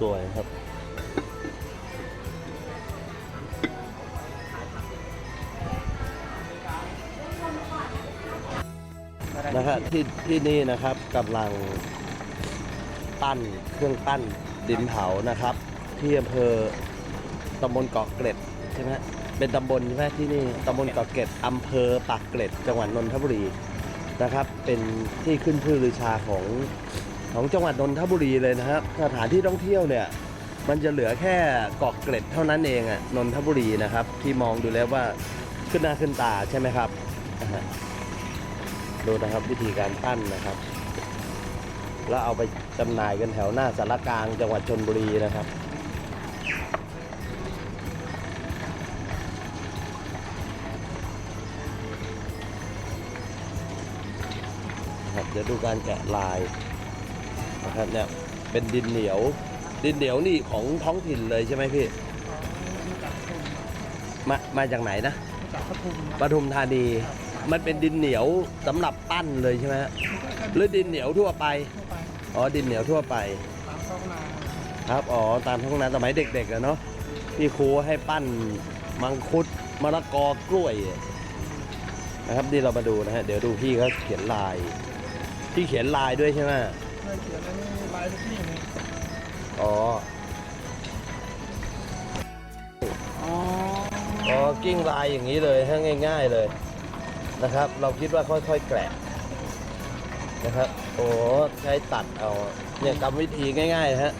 สวยครับ นะครับที่ที่นี่นะครับกำลังปั้นเครื่องปั้นดินเผานะครับ ที่อำเภอตำบลเกาะเกร็ดใช่ไหมเป็นตำบลใช่ไหมที่นี่ตำบลเกาะเกร็ดอำเภอปากเกร็ดจังหวัดนนทบุรีนะครับ เป็นที่ขึ้นชื่อลือชาของ ของจังหวัดนนทบุรีเลยนะครับ สถานที่ท่องเที่ยวเนี่ย มันจะเหลือแค่เกาะเกร็ดเท่านั้นเองอะนนทบุรีนะครับ ที่มองดูแล้วว่าขึ้นหน้าขึ้นตาใช่ไหมครับดูนะครับวิธีการปั้นนะครับ แล้วเอาไปจำหน่ายกันแถวหน้าสารกลางจังหวัดชนบุรีนะครับครับเดี๋ยวดูการแกะลาย นะครับเนี่ยเป็นดินเหนียว ดินเหนียวนี่ของท้องถิ่นเลยใช่ไหมพี่มามาจากไหนนะจากปทุมปทุมธานี มันเป็นดินเหนียวสำหรับปั้นเลยใช่ไหมฮะหรือดินเหนียวทั่วไปทั่วไปอ๋อดินเหนียวทั่วไปตามท้องนาครับอ๋อตามท้องนาสมัยเด็กๆอะเนาะที่ครูให้ปั้นมังคุดมะละกอกล้วยนะครับนี่เรามาดูนะฮะเดี๋ยวดูพี่เขาเขียนลาย พี่เขียนลายด้วยใช่ไหม เพื่อเขียนอันนี้ลายทุกที่นี่อ๋อ อ๋ออ๋อ กิ้งลายอย่างนี้เลยฮะง่าย ๆเลยนะครับ เราคิดว่าค่อยๆแกะนะครับ โอ้ใช้ตัดเอา เนี่ยกรรมวิธีง่ายๆฮะ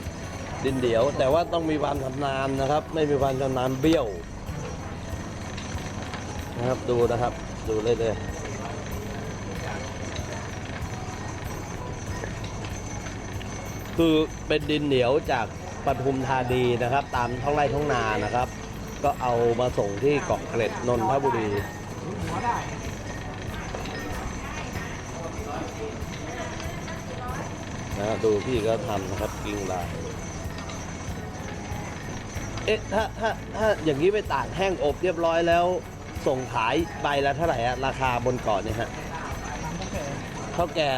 ดินเดียว แต่ว่าต้องมีความชำนาญนะครับ ไม่มีความชำนาญเบี้ยว นะครับ ดูนะครับ ดูเลยเลย คือเป็นดินเหนียวจากปทุมธานีนะครับ ตามท้องไร่ท้องนานะครับ ก็เอามาส่งที่เกาะเกร็ดนนทบุรีนะดูพี่ก็ทำนะครับกิ้งลายเอ๊ะถ้าถ้าถ้าอย่างนี้ไปตากแห้งอบเรียบร้อยแล้ว ส่งขายใบละเท่าไหร่อะราคาบนเกาะเนี่ยฮะทำตั้งแต่เขาแก่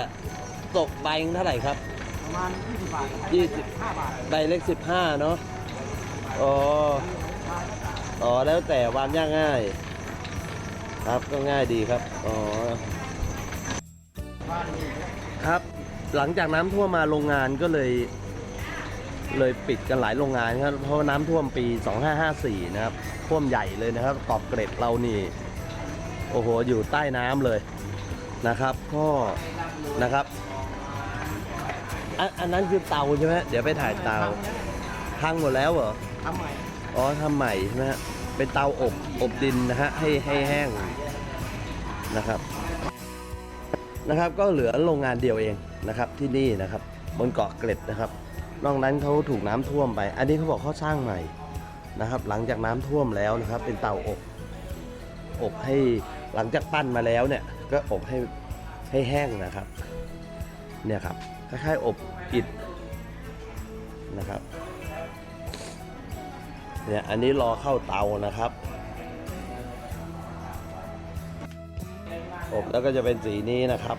ตกใบเท่าไหร่ครับ ประมาณ20บาทยี่สิบ5บาทใบเล็กสิบห้าเนาะอ๋ออ๋อแล้วแต่ความยากง่าย ครับก็ง่ายดีครับอ๋อบ้านนี้ครับ หลังจากน้ำท่วมมาโรงงานก็เลย เลยปิดกันหลายโรงงานครับ เพราะว่าน้ำท่วมปี 2554 นะครับท่วมใหญ่เลยนะครับกอบเกร็ดเรานี่ โอ้โห อยู่ใต้น้ำเลยนะครับ ก็นะครับ อันอันนั้นคือเตาใช่ไหมเดี๋ยวไปถ่ายเตาพังหมดแล้วเหรอทำใหม่อ๋อทำใหม่ใช่ไหมฮะเป็นเตาอบอบดินนะฮะให้ให้แห้งนะครับนะครับ ก็เหลือโรงงานเดียวเองนะครับ ที่นี่นะครับ บนเกาะเกร็ดนะครับนอกนั้นเขาถูกน้ำท่วมไป อันนี้เขาบอกเขาสร้างใหม่นะครับ หลังจากน้ำท่วมแล้วนะครับ เป็นเตาอบอบให้หลังจากปั้นมาแล้วเนี่ยก็อบให้ให้แห้งนะครับ เนี่ยครับคล้ายๆอบอิดนะครับเนี่ยอันนี้รอเข้าเตานะครับ อบแล้วก็จะเป็นสีนี้นะครับ